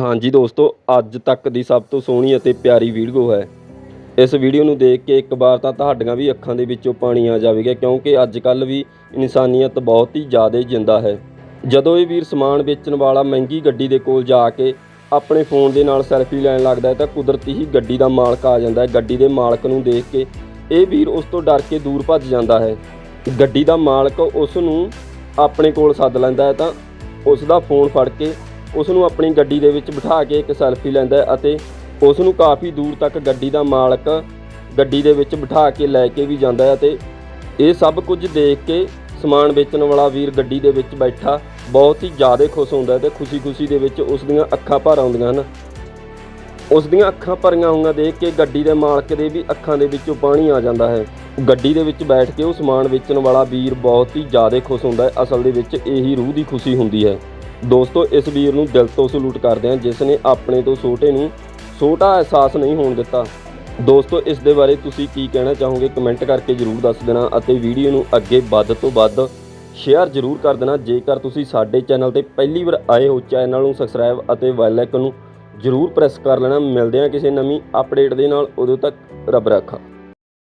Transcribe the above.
ਹਾਂਜੀ ਦੋਸਤੋ, ਅੱਜ ਤੱਕ ਦੀ ਸਭ ਤੋਂ ਸੋਹਣੀ ਅਤੇ ਪਿਆਰੀ ਵੀਡੀਓ ਹੈ। ਇਸ ਵੀਡੀਓ ਨੂੰ ਦੇਖ ਕੇ ਇੱਕ ਵਾਰ ਤਾਂ ਤੁਹਾਡੀਆਂ ਵੀ ਅੱਖਾਂ ਦੇ ਵਿੱਚੋਂ ਪਾਣੀ ਆ ਜਾਵੇਗਾ, ਕਿਉਂਕਿ ਅੱਜ ਕੱਲ ਵੀ ਇਨਸਾਨੀਅਤ ਬਹੁਤ ਹੀ ਜ਼ਿਆਦਾ ਜਿੰਦਾ ਹੈ। ਜਦੋਂ ਇਹ ਵੀਰ ਸਮਾਨ ਵੇਚਣ ਵਾਲਾ ਮਹਿੰਗੀ ਗੱਡੀ ਦੇ ਕੋਲ ਜਾ ਕੇ ਆਪਣੇ ਫੋਨ ਦੇ ਨਾਲ ਸੈਲਫੀ ਲੈਣ ਲੱਗਦਾ ਹੈ, ਤਾਂ ਕੁਦਰਤੀ ਹੀ ਗੱਡੀ ਦਾ ਮਾਲਕ ਆ ਜਾਂਦਾ ਹੈ। ਗੱਡੀ ਦੇ ਮਾਲਕ ਨੂੰ ਦੇਖ ਕੇ ਇਹ ਵੀਰ ਉਸ ਤੋਂ ਡਰ ਕੇ ਦੂਰ ਭੱਜ ਜਾਂਦਾ ਹੈ। ਗੱਡੀ ਦਾ ਮਾਲਕ ਉਸ ਨੂੰ ਆਪਣੇ ਕੋਲ ਸੱਦ ਲੈਂਦਾ ਹੈ, ਤਾਂ ਉਸ ਦਾ ਫੋਨ ਫੜ ਕੇ ਉਸ ਨੂੰ ਆਪਣੀ ਗੱਡੀ ਦੇ ਵਿੱਚ ਬਿਠਾ ਕੇ ਇੱਕ ਸੈਲਫੀ ਲੈਂਦਾ ਅਤੇ ਉਸ ਨੂੰ ਕਾਫੀ ਦੂਰ ਤੱਕ ਗੱਡੀ ਦਾ ਮਾਲਕ ਗੱਡੀ ਦੇ ਵਿੱਚ ਬਿਠਾ ਕੇ ਲੈ ਕੇ ਵੀ ਜਾਂਦਾ ਹੈ ਅਤੇ ਇਹ ਸਭ ਕੁਝ ਦੇਖ ਕੇ ਸਮਾਨ ਵੇਚਣ ਵਾਲਾ ਵੀਰ ਗੱਡੀ ਦੇ ਵਿੱਚ ਬੈਠਾ, ਬਹੁਤ ਹੀ ਜ਼ਿਆਦਾ ਖੁਸ਼ ਹੁੰਦਾ ਹੈ ਤੇ ਖੁਸ਼ੀ-ਖੁਸ਼ੀ ਦੇ ਵਿੱਚ ਉਸ ਦੀਆਂ ਅੱਖਾਂ ਭਰ ਆਉਂਦੀਆਂ ਹਨ। ਉਸ ਦੀਆਂ ਅੱਖਾਂ ਭਰੀਆਂ ਹੋਈਆਂ ਦੇਖ ਕੇ ਗੱਡੀ ਦੇ ਮਾਲਕ ਦੇ ਵੀ ਅੱਖਾਂ ਦੇ ਵਿੱਚੋਂ ਪਾਣੀ ਆ ਜਾਂਦਾ ਹੈ। ਗੱਡੀ ਦੇ ਵਿੱਚ ਬੈਠ ਕੇ ਉਹ ਸਮਾਨ ਵੇਚਣ ਵਾਲਾ ਵੀਰ ਬਹੁਤ ਹੀ ਜ਼ਿਆਦਾ ਖੁਸ਼ ਹੁੰਦਾ ਹੈ, ਅਸਲ ਦੇ ਵਿੱਚ ਇਹੀ ਰੂਹ ਦੀ ਖੁਸ਼ੀ ਹੁੰਦੀ ਹੈ। ਦੋਸਤੋ, ਇਸ ਵੀਰ ਨੂੰ ਦਿਲ ਤੋਂ ਸਲੂਟ ਕਰਦੇ ਹਾਂ, ਜਿਸ ਨੇ ਆਪਣੇ ਤੋਂ ਛੋਟੇ ਨੂੰ ਛੋਟਾ ਅਹਿਸਾਸ ਨਹੀਂ ਹੋਣ ਦਿੱਤਾ। ਦੋਸਤੋ, ਇਸ ਦੇ ਬਾਰੇ ਤੁਸੀਂ ਕੀ ਕਹਿਣਾ ਚਾਹੋਗੇ, ਕਮੈਂਟ ਕਰਕੇ ਜਰੂਰ ਦੱਸ ਦੇਣਾ ਅਤੇ ਵੀਡੀਓ ਨੂੰ ਅੱਗੇ ਵੱਧ ਤੋਂ ਵੱਧ ਸ਼ੇਅਰ ਜਰੂਰ ਕਰ ਦੇਣਾ। ਜੇਕਰ ਤੁਸੀਂ ਸਾਡੇ ਚੈਨਲ ਤੇ ਪਹਿਲੀ ਵਾਰ ਆਏ ਹੋ, ਚੈਨਲ ਨੂੰ ਸਬਸਕ੍ਰਾਈਬ ਅਤੇ ਬੈਲ ਆਈਕਨ ਨੂੰ ਜਰੂਰ ਪ੍ਰੈਸ ਕਰ ਲੈਣਾ। ਮਿਲਦੇ ਹਾਂ ਕਿਸੇ ਨਵੀਂ ਅਪਡੇਟ ਦੇ ਨਾਲ। ਉਦੋਂ ਤੱਕ ਰੱਬ ਰਾਖਾ।